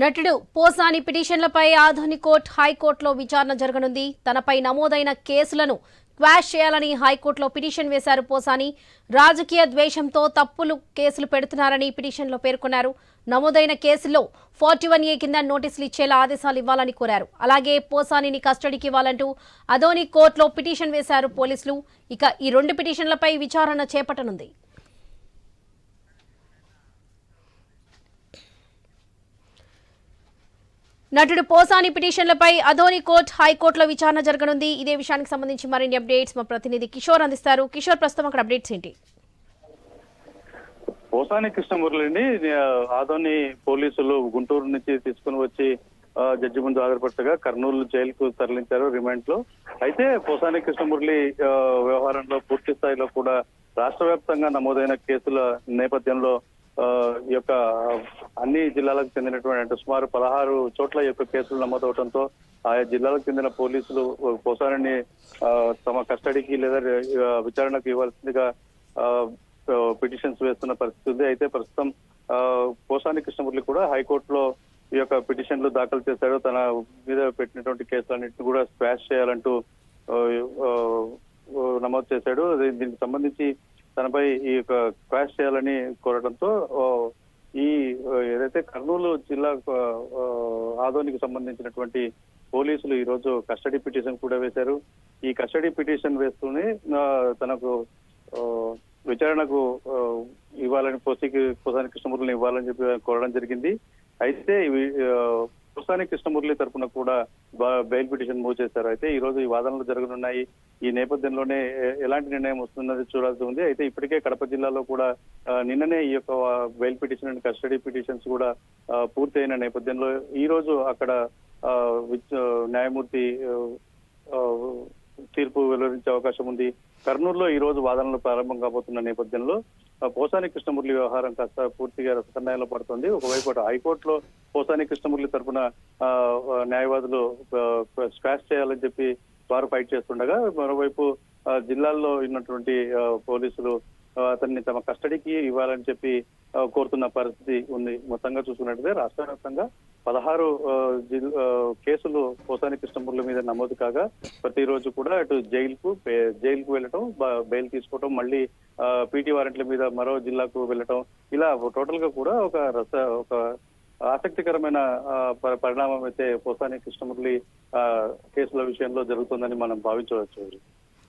నటుడు పోసాని పిటిషన్లపై ఆధునిక కోర్టు హైకోర్టులో విచారణ జరగనుంది. తనపై నమోదైన కేసులను క్వాష్ చేయాలని హైకోర్టులో పిటిషన్ వేశారు పోసాని. రాజకీయ ద్వేషంతో తప్పులు కేసులు పెడుతున్నారని పిటిషన్లో పేర్కొన్నారు. నమోదైన కేసుల్లో ఫార్టీ వన్ ఏ కింద నోటీసులు ఇచ్చేలా ఆదేశాలు ఇవ్వాలని కోరారు. అలాగే పోసానిని కస్టడీకి ఇవ్వాలంటూ అదోని కోర్టులో పిటిషన్ వేశారు పోలీసులు. ఇక ఈ రెండు పిటిషన్లపై విచారణ చేపట్టనుంది. నటుడు పోసాని పిటిషన్లపై అధోని కోర్టు హైకోర్టులో విచారణ జరగనుంది. ఇదే విషయానికి సంబంధించి మరిన్ని అప్డేట్స్ మా ప్రతినిధి కిషోర్ అందిస్తారు. కిషోర్ ప్రస్తుతం అక్కడ అప్డేట్స్ ఏంటి? పోసాని కృష్ణమురళిని ఆదోని పోలీసులు గుంటూరు నుంచి తీసుకుని వచ్చి జడ్జి ముందు హాజరుపరచగా కర్నూలు జైలుకు తరలించారు రిమాండ్లో అయితే పోసాని కృష్ణమురళి వ్యవహారంలో పూర్తి స్థాయిలో కూడా రాష్ట్ర వ్యాప్తంగా నమోదైన కేసుల నేపథ్యంలో ఈ యొక్క అన్ని జిల్లాలకు చెందినటువంటి అంటే సుమారు పదహారు చోట్ల యొక్క కేసులు నమోదవడంతో ఆయా జిల్లాలకు చెందిన పోలీసులు పోసానిని ఆ, తమ కస్టడీకి లేదా విచారణకు ఇవ్వాల్సిందిగా ఆ, పిటిషన్స్ వేస్తున్న పరిస్థితి ఉంది. అయితే ప్రస్తుతం ఆ, పోసాని కృష్ణమూర్తి కూడా హైకోర్టులో ఈ యొక్క పిటిషన్లు దాఖలు చేశాడు. తన మీద పెట్టినటువంటి కేసులన్నింటినీ కూడా స్క్వాష్ చేయాలంటూ నమోదు చేశాడు. దీనికి సంబంధించి తనపై ఈ యొక్క స్క్వాష్ చేయాలని కోరడంతో ఈ ఏదైతే కర్నూలు జిల్లా ఆదోనికి సంబంధించినటువంటి పోలీసులు ఈ రోజు కస్టడీ పిటిషన్ కూడా వేశారు. ఈ కస్టడీ పిటిషన్ వేస్తూనే ఆ, తనకు ఆ, విచారణకు ఇవ్వాలని పోసికి పోసాని కృష్ణమూర్తిని ఇవ్వాలని చెప్పి కోరడం జరిగింది. అయితే ఇవి ఆ, పోసాని తరపున కూడా బెయిల్ పిటిషన్ మూవ్ చేశారు. అయితే ఈ రోజు ఈ వాదనలు జరగనున్నాయి. ఈ నేపథ్యంలోనే ఎలాంటి నిర్ణయం వస్తున్నది చూడాల్సి ఉంది. అయితే ఇప్పటికే కడప జిల్లాలో కూడా నిన్ననే ఈ యొక్క bail petition and custody petitions కూడా పూర్తయిన నేపథ్యంలో ఈ రోజు అక్కడ ఆ, న్యాయమూర్తి ఆ, తీర్పు వెలువరించే అవకాశం ఉంది. కర్నూలులో ఈ రోజు వాదనలు ప్రారంభం కాబోతున్న నేపథ్యంలో పోసాని కృష్ణమురళి వ్యవహారం కాస్త పూర్తిగా రసకన్యాయంలో పడుతుంది. ఒకవైపు హైకోర్టులో పోసాని కృష్ణమురళి తరపున ఆ, న్యాయవాదులు స్క్వాష్ చేయాలని చెప్పి వారు ఫైట్ చేస్తుండగా మరోవైపు జిల్లాల్లో ఉన్నటువంటి పోలీసులు అతన్ని తమ కస్టడీకి ఇవ్వాలని చెప్పి కోరుతున్న పరిస్థితి ఉంది. మొత్తంగా చూసుకున్నట్లయితే రాష్ట్ర వ్యాప్తంగా పదహారు జిల్- ఆ, కేసులు పోసాని కృష్ణమురళి మీద నమోదు కాగా ప్రతిరోజు కూడా అటు జైలుకు జైలుకు వెళ్ళటం బెయిల్ తీసుకోవటం మళ్ళీ పీటీ వారెంట్ల మీద మరో జిల్లాకు వెళ్ళటం ఇలా టోటల్గా కూడా ఒక రస ఒక ఆసక్తికరమైన ఆ, పరిణామం అయితే పోసాని కృష్ణమురళి ఆ, కేసుల విషయంలో జరుగుతుందని మనం భావించవచ్చు.